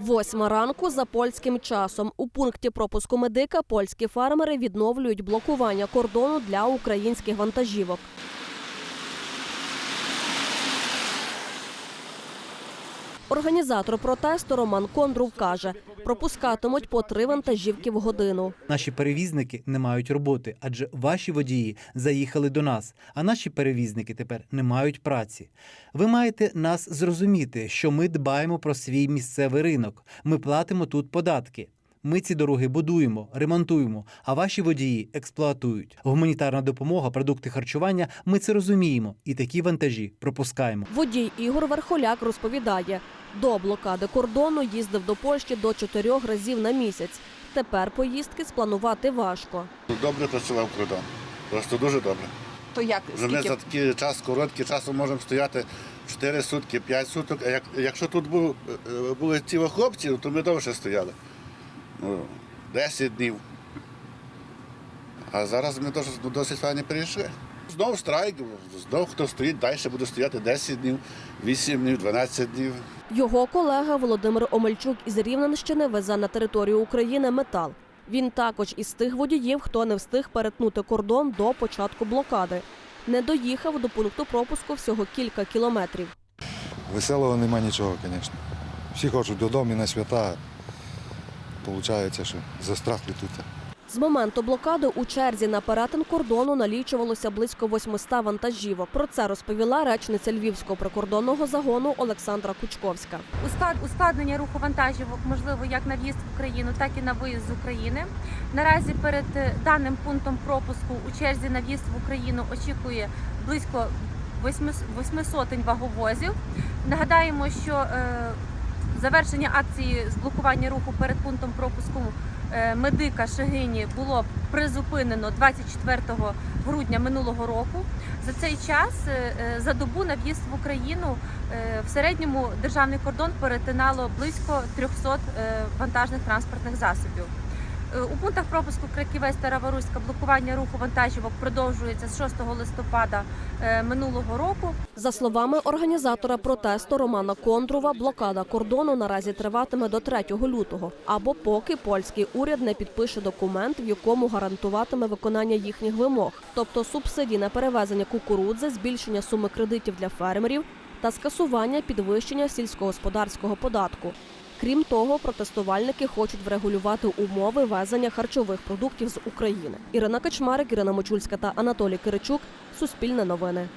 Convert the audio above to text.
Восьма ранку за польським часом у пункті пропуску медика польські фермери відновлюють блокування кордону для українських вантажівок. Організатор протесту Роман Кондрув каже, пропускатимуть по три вантажівки в годину. Наші перевізники не мають роботи, адже ваші водії заїхали до нас, а наші перевізники тепер не мають праці. Ви маєте нас зрозуміти, що ми дбаємо про свій місцевий ринок. Ми платимо тут податки. Ми ці дороги будуємо, ремонтуємо, а ваші водії експлуатують. Гуманітарна допомога, продукти харчування. Ми це розуміємо і такі вантажі пропускаємо. Водій Ігор Верхоляк розповідає, до блокади кордону їздив до Польщі до чотирьох разів на місяць. Тепер поїздки спланувати важко. Добре працював кордон. Просто дуже добре. То як скільки за такий час, короткий часу можемо стояти 4 сутки, 5 суток. А як, якщо тут був, е, були ці хлопці, то ми довше стояли. Ну, 10 днів. А зараз ми досить, досить файно перейшли. Знову страйк, знову хто стоїть, далі буде стояти 10 днів, 8 днів, 12 днів. Його колега Володимир Омельчук із Рівненщини везе на територію України метал. Він також із тих водіїв, хто не встиг перетнути кордон до початку блокади. Не доїхав до пункту пропуску всього кілька кілометрів. Веселого нема нічого, звісно. Всі хочуть додому і на свята. Получається, що застрахли тут. З моменту блокади у черзі на перетин кордону налічувалося близько 800 вантажівок. Про це розповіла речниця Львівського прикордонного загону Олександра Кучковська. Усклад- ускладнення руху вантажівок можливо як на в'їзд в Україну, так і на виїзд з України. Наразі перед е, даним пунктом пропуску у черзі на в'їзд в Україну очікує близько восьми восьми сотень ваговозів. Нагадаємо, що е, завершення акції з блокування руху перед пунктом пропуску медика Шегині було призупинено 24 грудня минулого року. За цей час е, е, за добу на в'їзд в Україну е, в середньому державний кордон перетинало близько 300 е, вантажних транспортних засобів. Е, У пунктах пропуску Краківець та Раворуська блокування руху вантажівок продовжується з 6 листопада е, минулого року. За словами організатора протесту Романа Кондрова, блокада кордону наразі триватиме до 3 лютого, або поки польський уряд не підпише документ, в якому гарантуватиме виконання їхніх вимог, тобто субсидій на перевезення кукурудзи, збільшення суми кредитів для фермерів та скасування підвищення сільськогосподарського податку. Крім того, протестувальники хочуть врегулювати умови везення харчових продуктів з України. Ірина Качмарик, Ірина Мочульська та Анатолій Киричук. Суспільне новини.